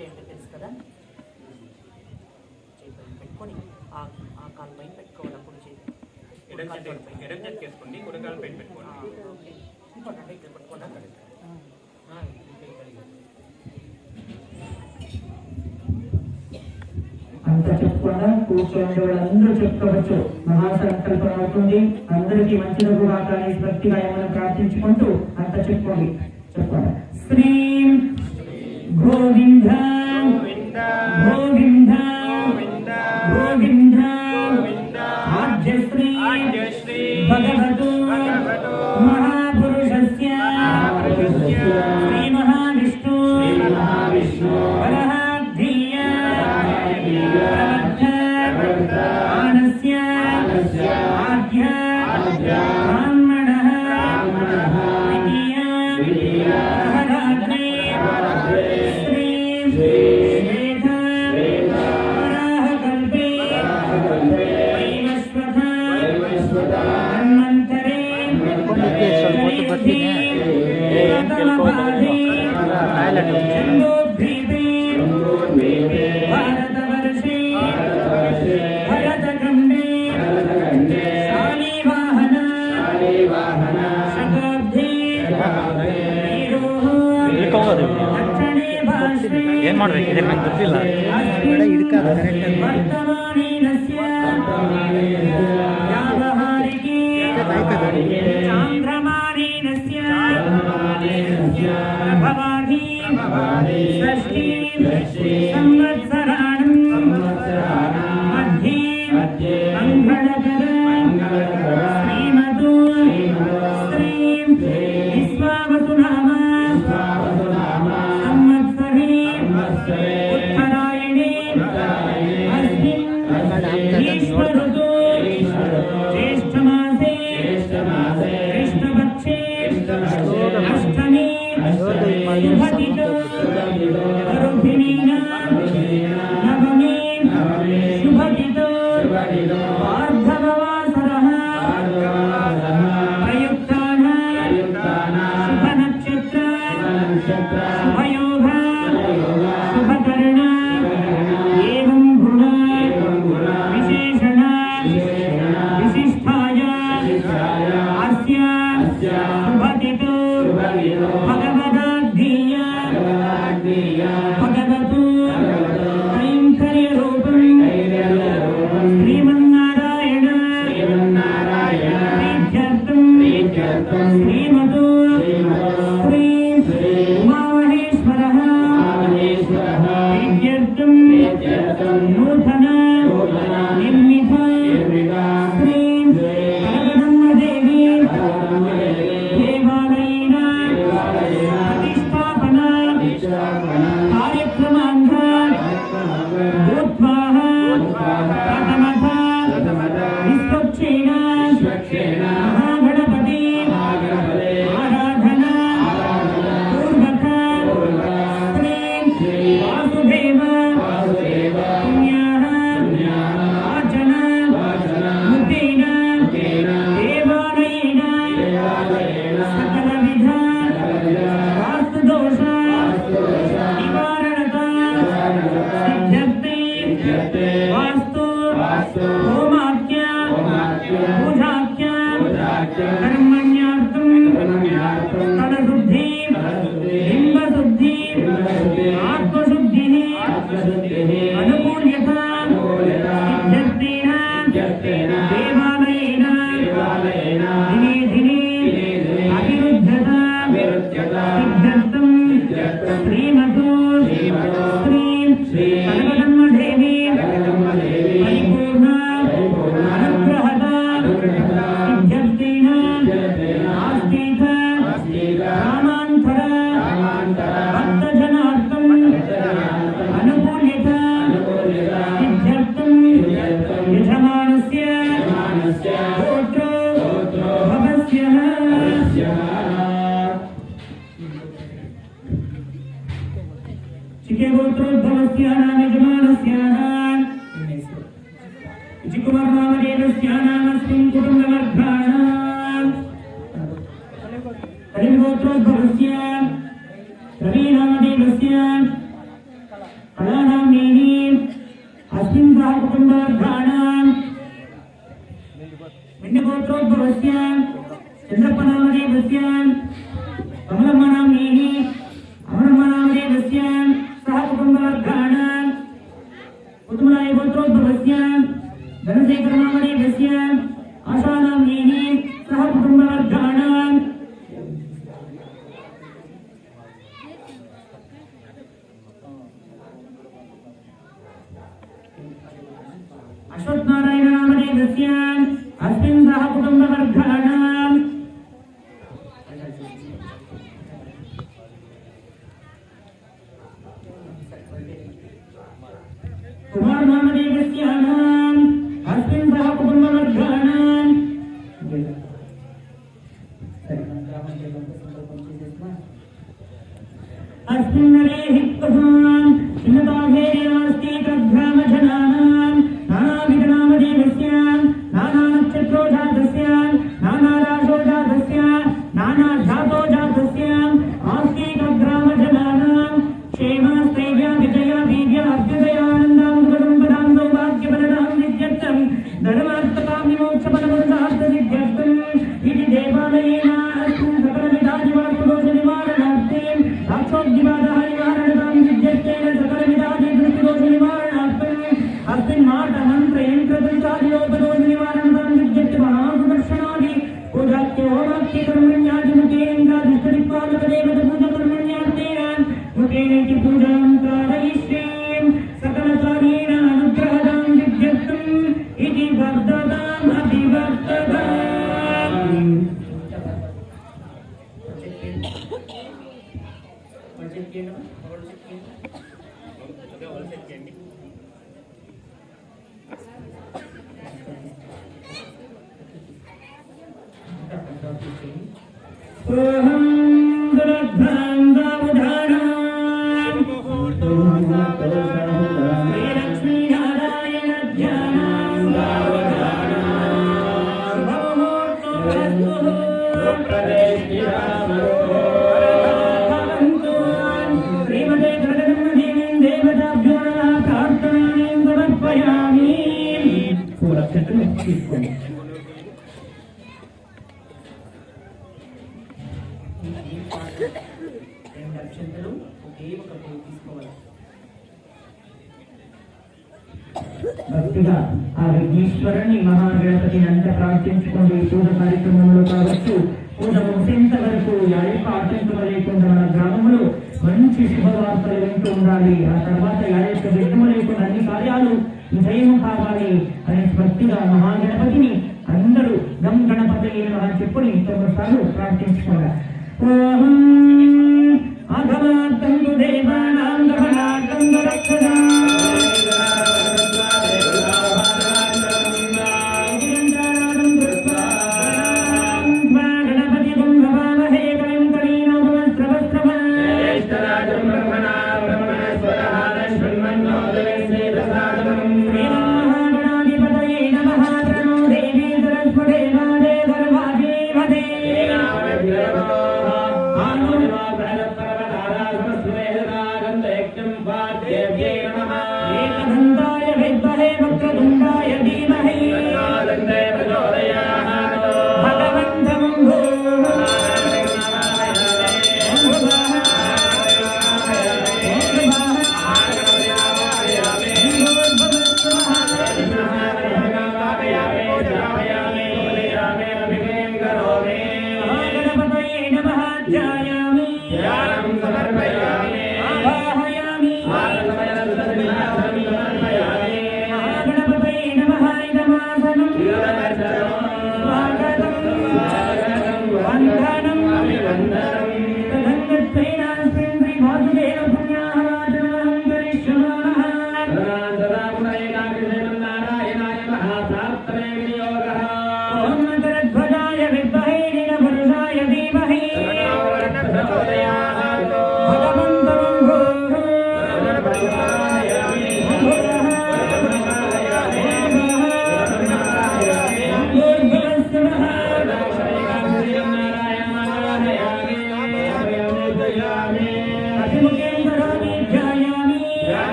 చేయండి తెలుసు కదా. చేయి పైన పెట్టుకొని ఆ ఆ కాలు పైన పెట్టుకోవాలి అప్పుడు చేయి ఎడం చేతి ఎడం చేతికి వేసుకోండి కుడికాలు పైన పెట్టుకోండి. ఓకే. ఇక్కడ పెట్టుకోండి. అక్కడ చెప్పకుండా కూర్చోండి వాళ్ళందరూ చెప్పుకోవచ్చు. మహాసంకల్పం అవుతుంది. అందరికీ మంచి కూడా కానీ భక్తిగా ఏమైనా ప్రార్థించుకుంటూ అంత చెప్పుకోండి. చెప్పండి శ్రీం శ్రీం శ్వేత వరాహకల్పే వైవస్వత ధన్వంతరే ಏನ್ ಮಾಡ್ಬೇಕು ಇದ್ರ ನಂಗೆ ಗೊತ್ತಿಲ್ಲ ವರ್ತಮಾನೀನಸ್ಯ ವ್ಯಾವಹಾರಿಕೆ ಚಾಂದ್ರಮಾನೀನಸ್ಯ ఉత్తరాయణే అస్మిన్ ఈశ్వరుతో జ్యేష్ఠమాసే కృష్ణపక్షే అష్టమి శుభతిథో గరుభిణీనా నవమి శుభతిథో వార్ధవవాసరః ప్రయుక్తాః శుభనక్షత్ర శుభయోగ Amen. अस्मिन् भागकुटुम्बवर्गाणां विण्णकोत्रोद्भवस्य अश्वत्थनारायणामनेकस्य अस्मिन् सह कुटुम्बवर्गाणाम्। कुमारनामदेवस्यानाम् Uh-huh. జాగ్రత్తగా ప్రార్థించుకోండి పూజ కార్యక్రమంలో కావచ్చు. పూజ ముగింత వరకు యాయప్ప ఆటంకం మన గ్రామంలో మంచి శుభవార్తలు వింటూ ఉండాలి. ఆ తర్వాత యాయప్ప విఘ్నము లేకుండా అన్ని కార్యాలు విజయం కావాలి అనే స్మృతిగా మహాగణపతిని అందరూ గం గణపతి అని చెప్పుకొని తొమ్మిది సార్లు ప్రార్థించుకోవాలి.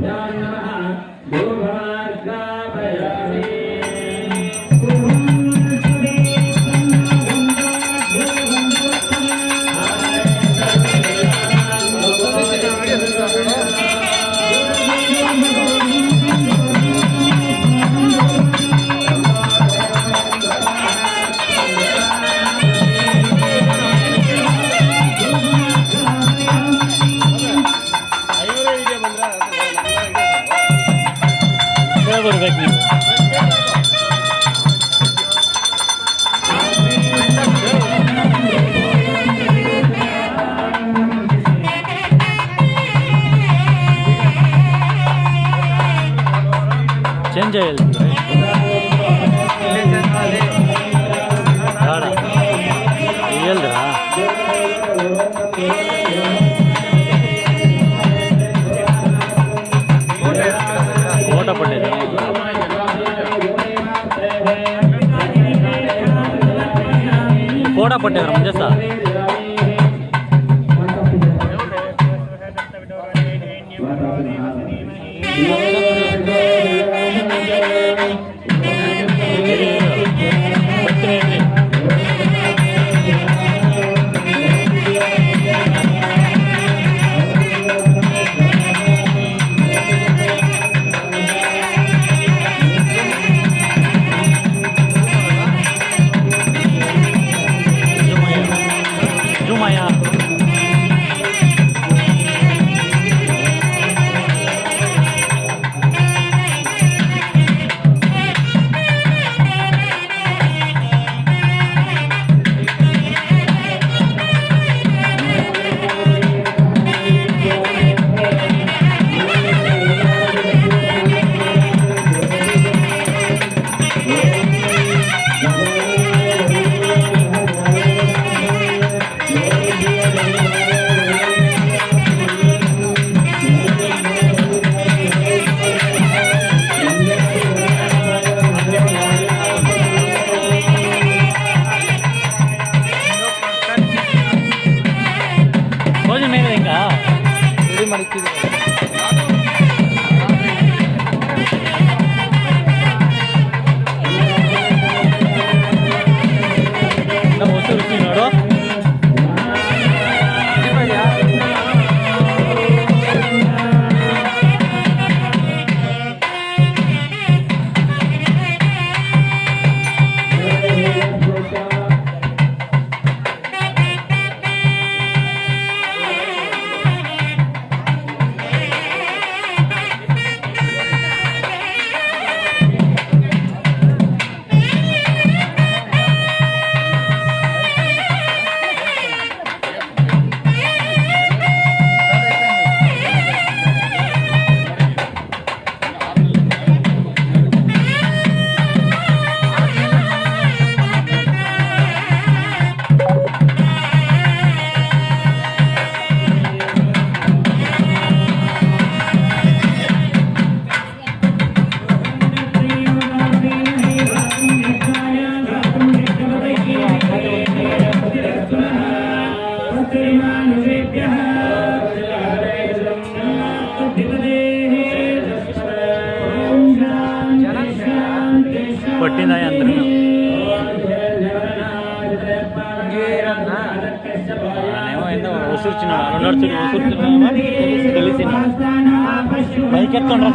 ध्यान ఫోటో పట్టేది ముందే அர்ப்பணிக்கிறேன் వసూర్చున్నాడు అన్నాడు చూడు తెలిసి బైక్ ఎత్తుండ్రా